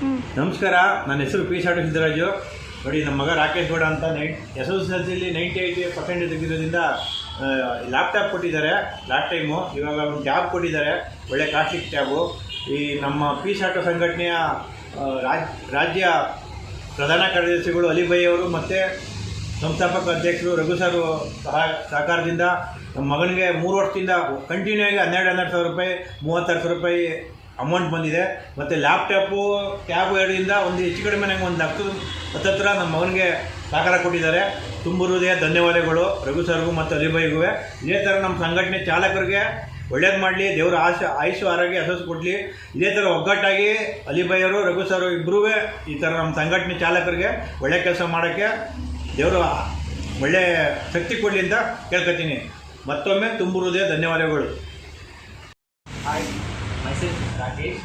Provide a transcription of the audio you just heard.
ನಮಸ್ಕಾರ, ನನ್ನ ಹೆಸರು ಪಿ ಶಾಡು ಸಿದ್ದರಾಜು. ನೋಡಿ, ನಮ್ಮ ಮಗ ರಾಕೇಶ್ ಗೌಡ ಅಂತ ನೈ ಎಸ್ ಎಲ್ ಸಿಲಿ ನೈಂಟಿ ಏಯ್ಟಿ ಪರ್ಸೆಂಟ್ ತೆಗೆದಿರೋದ್ರಿಂದ ಲ್ಯಾಪ್ಟಾಪ್ ಕೊಟ್ಟಿದ್ದಾರೆ ಲಾಸ್ಟ್ ಟೈಮು ಇವಾಗ ಒಂದು ಟ್ಯಾಬ್ ಕೊಟ್ಟಿದ್ದಾರೆ, ಒಳ್ಳೆ ಕಾಸ್ಟಿಕ್ ಟ್ಯಾಬು ಈ ನಮ್ಮ ಪಿ ಸಾಟೋ ಸಂಘಟನೆಯ ರಾಜ್, ರಾಜ್ಯ ಪ್ರಧಾನ ಕಾರ್ಯದರ್ಶಿಗಳು ಅಲಿಬೈ ಅವರು ಮತ್ತು ಸಂಸ್ಥಾಪಕ ಅಧ್ಯಕ್ಷರು ರಘು ಸಹ ಸಹಕಾರದಿಂದ ನಮ್ಮ ಮಗನಿಗೆ ಮೂರು ವರ್ಷದಿಂದ ಕಂಟಿನ್ಯೂ ಆಗಿ ಹನ್ನೆರಡು ಹನ್ನೆರಡು ಸಾವಿರ ರೂಪಾಯಿ, ಮೂವತ್ತಾರು ಸಾವಿರ ರೂಪಾಯಿ ಅಮೌಂಟ್ ಬಂದಿದೆ. ಮತ್ತು ಲ್ಯಾಪ್ಟಾಪು ಕ್ಯಾಬ್ ಎರಡರಿಂದ ಒಂದು ಹೆಚ್ಚು ಕಡಿಮೆ ನನಗೆ ಒಂದು ಹತ್ತು ಹತ್ತತ್ರ ನಮ್ಮ ಮಗನಿಗೆ ಸಹಕಾರ ಕೊಟ್ಟಿದ್ದಾರೆ. ತುಂಬ ಹೃದಯ, ಧನ್ಯವಾದಗಳು ರಘು ಸರ್ಗೂ ಮತ್ತು ಅಲಿಬೈಗೂ. ಇದೇ ಥರ ನಮ್ಮ ಸಂಘಟನೆ ಚಾಲಕರಿಗೆ ಒಳ್ಳೇದು ಮಾಡಲಿ, ದೇವರ ಆಶ ಆಯುಷು ಆರೋಗ್ಯ, ಯಶಸ್ಸು ಕೊಡಲಿ. ಇದೇ ಥರ ಒಗ್ಗಟ್ಟಾಗಿ ಅಲಿಬೈಯವರು, ರಘು ಸರ್ ಇಬ್ಬರೂ ಈ ಥರ ನಮ್ಮ ಸಂಘಟನೆ ಚಾಲಕರಿಗೆ ಒಳ್ಳೆ ಕೆಲಸ ಮಾಡೋಕ್ಕೆ ದೇವರು ಒಳ್ಳೆಯ ಶಕ್ತಿ ಕೊಡಲಿ ಅಂತ ಕೇಳ್ಕೊತೀನಿ ಮತ್ತೊಮ್ಮೆ ತುಂಬ ಹೃದಯ, ಧನ್ಯವಾದಗಳು. raquel